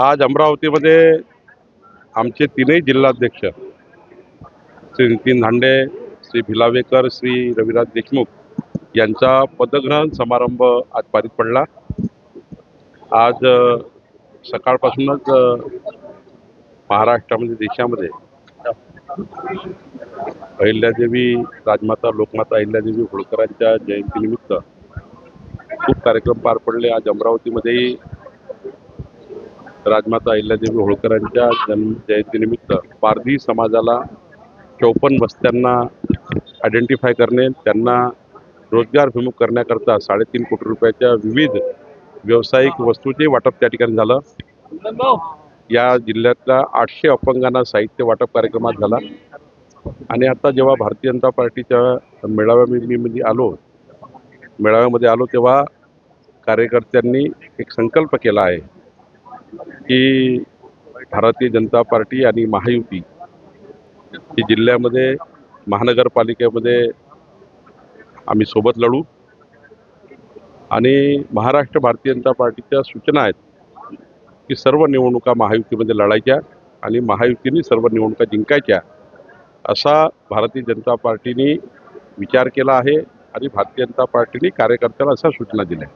आज अमरावतीमध्ये आमचे तीनही जिल्हाध्यक्ष श्री नितीन धांडे श्री भिलावेकर श्री रविराज देशमुख यांचा पदग्रहण समारंभ आज पारित पडला. आज सकाळपासूनच महाराष्ट्रामध्ये देशामध्ये अहिल्यादेवी राजमाता लोकमाता अहिल्यादेवी होळकरांच्या जयंतीनिमित्त खूप कार्यक्रम पार पडले. आज अमरावतीमध्येही राजमाता अहिल्यादेवी होळकरांच्या जन्म जयंतीनिमित्त पारधी समाजाला चौपन्न वस्त्यांना आयडेंटिफाय करणे त्यांना रोजगारभिमुख करण्याकरता साडेतीन कोटी रुपयाच्या विविध व्यावसायिक वस्तूचे वाटप त्या ठिकाणी झालं. या जिल्ह्यातल्या आठशे अपंगांना साहित्य वाटप कार्यक्रमात झाला. आणि आता जेव्हा भारतीय जनता पार्टीच्या मेळाव्यामध्ये आलो मेळाव्यामध्ये आलो तेव्हा कार्यकर्त्यांनी एक संकल्प केला आहे. की भारतीय जनता पार्टी आणि महायुती ही जिल्ह्यामध्ये महानगरपालिकेमध्ये आम्ही सोबत लढू. आणि महाराष्ट्र भारतीय जनता पार्टीच्या सूचना आहेत की सर्व निवडणुका महायुतीमध्ये लढायच्या आणि महायुतीने सर्व निवडणुका जिंकायच्या असा भारतीय जनता पार्टीने विचार केला आहे आणि भारतीय जनता पार्टीने कार्यकर्त्याला अशा सूचना दिल्या